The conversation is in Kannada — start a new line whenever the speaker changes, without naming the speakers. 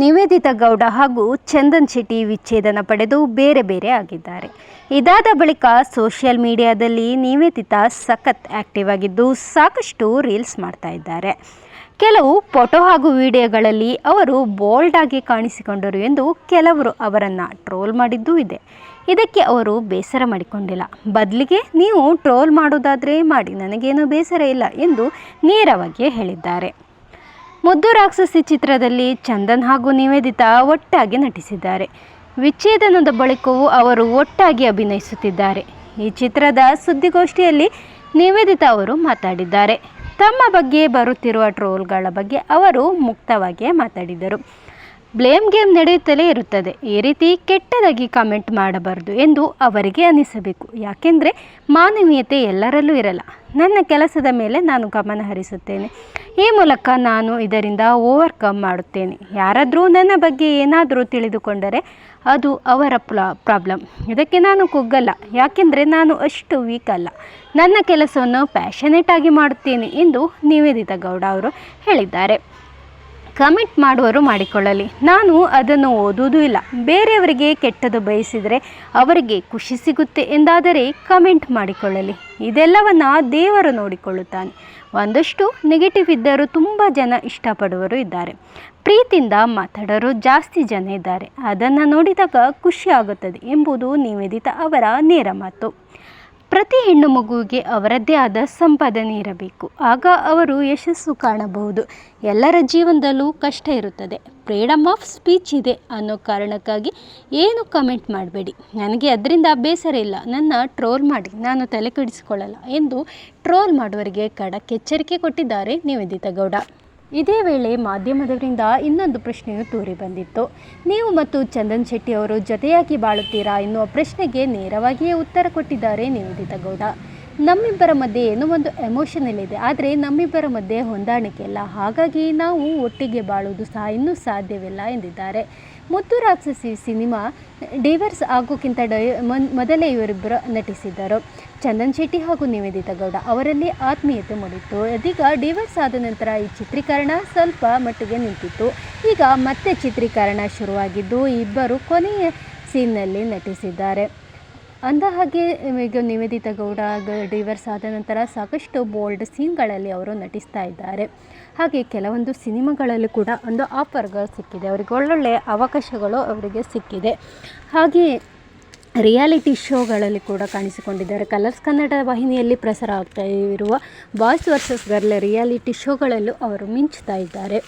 ನಿವೇದಿತಾ ಗೌಡ ಹಾಗೂ ಚಂದನ್ ಶೆಟ್ಟಿ ವಿಚ್ಛೇದನ ಪಡೆದು ಬೇರೆ ಬೇರೆ ಆಗಿದ್ದಾರೆ. ಇದಾದ ಬಳಿಕ ಸೋಷಿಯಲ್ ಮೀಡಿಯಾದಲ್ಲಿ ನಿವೇದಿತ ಸಖತ್ ಆಕ್ಟಿವ್ ಆಗಿದ್ದು ಸಾಕಷ್ಟು ರೀಲ್ಸ್ ಮಾಡ್ತಾ ಇದ್ದಾರೆ. ಕೆಲವು ಫೋಟೋ ಹಾಗೂ ವಿಡಿಯೋಗಳಲ್ಲಿ ಅವರು ಬೋಲ್ಡ್ ಆಗಿ ಕಾಣಿಸಿಕೊಂಡರು ಎಂದು ಕೆಲವರು ಅವರನ್ನು ಟ್ರೋಲ್ ಮಾಡಿದ್ದೂ ಇದೆ. ಇದಕ್ಕೆ ಅವರು ಬೇಸರ ಮಾಡಿಕೊಂಡಿಲ್ಲ. ಬದಲಿಗೆ ನೀವು ಟ್ರೋಲ್ ಮಾಡೋದಾದರೆ ಮಾಡಿ, ನನಗೇನು ಬೇಸರ ಇಲ್ಲ ಎಂದು ನೇರವಾಗಿ ಹೇಳಿದ್ದಾರೆ. ಮುದ್ದು ರಾಕ್ಷಸಿ ಚಿತ್ರದಲ್ಲಿ ಚಂದನ್ ಹಾಗೂ ನಿವೇದಿತಾ ಒಟ್ಟಾಗಿ ನಟಿಸಿದ್ದಾರೆ. ವಿಚ್ಛೇದನದ ಬಳಿಕವೂ ಅವರು ಒಟ್ಟಾಗಿ ಅಭಿನಯಿಸುತ್ತಿದ್ದಾರೆ. ಈ ಚಿತ್ರದ ಸುದ್ದಿಗೋಷ್ಠಿಯಲ್ಲಿ ನಿವೇದಿತಾ ಅವರು ಮಾತಾಡಿದ್ದಾರೆ. ತಮ್ಮ ಬಗ್ಗೆ ಬರುತ್ತಿರುವ ಟ್ರೋಲ್ಗಳ ಬಗ್ಗೆ ಅವರು ಮುಕ್ತವಾಗಿಯೇ ಮಾತಾಡಿದರು. ಬ್ಲೇಮ್ ಗೇಮ್ ನಡೆಯುತ್ತಲೇ ಇರುತ್ತದೆ. ಈ ರೀತಿ ಕೆಟ್ಟದಾಗಿ ಕಾಮೆಂಟ್ ಮಾಡಬಾರದು ಎಂದು ಅವರಿಗೆ ಅನಿಸಬೇಕು. ಯಾಕೆಂದರೆ ಮಾನವೀಯತೆ ಎಲ್ಲರಲ್ಲೂ ಇರಲ್ಲ. ನನ್ನ ಕೆಲಸದ ಮೇಲೆ ನಾನು ಗಮನ ಹರಿಸುತ್ತೇನೆ. ಈ ಮೂಲಕ ನಾನು ಇದರಿಂದ ಓವರ್ಕಮ್ ಮಾಡುತ್ತೇನೆ. ಯಾರಾದರೂ ನನ್ನ ಬಗ್ಗೆ ಏನಾದರೂ ತಿಳಿದುಕೊಂಡರೆ ಅದು ಅವರ ಪ್ರಾಬ್ಲಮ್ ಇದಕ್ಕೆ ನಾನು ಕುಗ್ಗಲ್ಲ. ಯಾಕೆಂದರೆ ನಾನು ಅಷ್ಟು ವೀಕ್ ಅಲ್ಲ. ನನ್ನ ಕೆಲಸವನ್ನು ಪ್ಯಾಷನೇಟ್ ಆಗಿ ಮಾಡುತ್ತೇನೆ ಎಂದು ನಿವೇದಿತಾ ಗೌಡ ಅವರು ಹೇಳಿದ್ದಾರೆ. ಕಮೆಂಟ್ ಮಾಡುವರು ಮಾಡಿಕೊಳ್ಳಲಿ. ನಾನು ಅದನ್ನು ಓದುವುದೂ ಇಲ್ಲ. ಬೇರೆಯವರಿಗೆ ಕೆಟ್ಟದು ಬಯಸಿದರೆ ಅವರಿಗೆ ಖುಷಿ ಸಿಗುತ್ತೆ ಎಂದಾದರೆ ಕಮೆಂಟ್ ಮಾಡಿಕೊಳ್ಳಲಿ. ಇದೆಲ್ಲವನ್ನು ದೇವರು ನೋಡಿಕೊಳ್ಳುತ್ತಾನೆ. ಒಂದಷ್ಟು ನೆಗೆಟಿವ್ ಇದ್ದರೂ ತುಂಬ ಜನ ಇಷ್ಟಪಡುವರು ಇದ್ದಾರೆ. ಪ್ರೀತಿಯಿಂದ ಮಾತಾಡೋರು ಜಾಸ್ತಿ ಜನ ಇದ್ದಾರೆ. ಅದನ್ನು ನೋಡಿದಾಗ ಖುಷಿಯಾಗುತ್ತದೆ ಎಂಬುದು ನಿವೇದಿತ ಅವರ ನೇರ ಮಾತು. ಪ್ರತಿ ಹೆಣ್ಣು ಮಗುವಿಗೆ ಅವರದ್ದೇ ಆದ ಸಂಪಾದನೆ ಇರಬೇಕು. ಆಗ ಅವರು ಯಶಸ್ಸು ಕಾಣಬಹುದು. ಎಲ್ಲರ ಜೀವನದಲ್ಲೂ ಕಷ್ಟ ಇರುತ್ತದೆ. ಫ್ರೀಡಮ್ ಆಫ್ ಸ್ಪೀಚ್ ಇದೆ ಅನ್ನೋ ಕಾರಣಕ್ಕಾಗಿ ಏನು ಕಮೆಂಟ್ ಮಾಡಬೇಡಿ. ನನಗೆ ಅದರಿಂದ ಬೇಸರ ಇಲ್ಲ. ನನ್ನ ಟ್ರೋಲ್ ಮಾಡಿ, ನಾನು ತಲೆ ಕೆಡಿಸಿಕೊಳ್ಳಲ್ಲ ಎಂದು ಟ್ರೋಲ್ ಮಾಡುವವರಿಗೆ ಖಡಕ್ ಎಚ್ಚರಿಕೆ ಕೊಟ್ಟಿದ್ದಾರೆ ನಿವೇದಿತಾ ಗೌಡ. ಇದೇ ವೇಳೆ ಮಾಧ್ಯಮದವರಿಂದ ಇನ್ನೊಂದು ಪ್ರಶ್ನೆಯು ತೂರಿ ಬಂದಿತ್ತು. ನೀವು ಮತ್ತು ಚಂದನ್ ಶೆಟ್ಟಿ ಅವರು ಜೊತೆಯಾಗಿ ಬಾಳುತ್ತೀರಾ ಎನ್ನುವ ಪ್ರಶ್ನೆಗೆ ನೇರವಾಗಿಯೇ ಉತ್ತರ ಕೊಟ್ಟಿದ್ದಾರೆ ನಿವೇದಿತಾ ಗೌಡ. ನಮ್ಮಿಬ್ಬರ ಮಧ್ಯೆ ಏನೋ ಒಂದು ಎಮೋಷನಲ್ ಇದೆ. ಆದರೆ ನಮ್ಮಿಬ್ಬರ ಮಧ್ಯೆ ಹೊಂದಾಣಿಕೆ ಇಲ್ಲ. ಹಾಗಾಗಿ ನಾವು ಒಟ್ಟಿಗೆ ಬಾಳುವುದು ಸಹ ಇನ್ನೂ ಸಾಧ್ಯವಿಲ್ಲ ಎಂದಿದ್ದಾರೆ. ಮುತ್ತು ರಾಕ್ಷಸಿ ಸಿನಿಮಾ ಡಿವರ್ಸ್ ಆಗೋಕ್ಕಿಂತ ಡೈ ಮೊದಲೇ ಇವರಿಬ್ಬರು ನಟಿಸಿದ್ದರು. ಚಂದನ್ ಶೆಟ್ಟಿ ಹಾಗೂ ನಿವೇದಿತಾ ಗೌಡ ಅವರಲ್ಲಿ ಆತ್ಮೀಯತೆ ಮೂಡಿತ್ತು. ಇದೀಗ ಡಿವರ್ಸ್ ಆದ ನಂತರ ಈ ಚಿತ್ರೀಕರಣ ಸ್ವಲ್ಪ ಮಟ್ಟಿಗೆ ನಿಂತಿತ್ತು. ಈಗ ಮತ್ತೆ ಚಿತ್ರೀಕರಣ ಶುರುವಾಗಿದ್ದು ಇಬ್ಬರು ಕೊನೆಯ ಸೀನ್ನಲ್ಲಿ ನಟಿಸಿದ್ದಾರೆ. ಅಂದ ಹಾಗೆ ಈಗ ನಿವೇದಿತಾ ಗೌಡ ಡಿವರ್ಸ್ ಆದ ನಂತರ ಸಾಕಷ್ಟು ಬೋಲ್ಡ್ ಸೀನ್ಗಳಲ್ಲಿ ಅವರು ನಟಿಸ್ತಾ ಇದ್ದಾರೆ. ಹಾಗೆ ಕೆಲವೊಂದು ಸಿನಿಮಾಗಳಲ್ಲಿ ಕೂಡ ಒಂದು ಆಫರ್ಗಳು ಸಿಕ್ಕಿದೆ. ಅವರಿಗೆ ಒಳ್ಳೊಳ್ಳೆಯ ಅವಕಾಶಗಳು ಅವರಿಗೆ ಸಿಕ್ಕಿದೆ. ಹಾಗೆ ರಿಯಾಲಿಟಿ ಶೋಗಳಲ್ಲಿ ಕೂಡ ಕಾಣಿಸಿಕೊಂಡಿದ್ದಾರೆ. ಕಲರ್ಸ್ ಕನ್ನಡ ವಾಹಿನಿಯಲ್ಲಿ ಪ್ರಸಾರ ಆಗ್ತಾ ಇರುವ ಬಾಯ್ಸ್ ವರ್ಸಸ್ ಗರ್ಲ್ ರಿಯಾಲಿಟಿ ಶೋಗಳಲ್ಲೂ ಅವರು ಮಿಂಚ್ತಾ ಇದ್ದಾರೆ.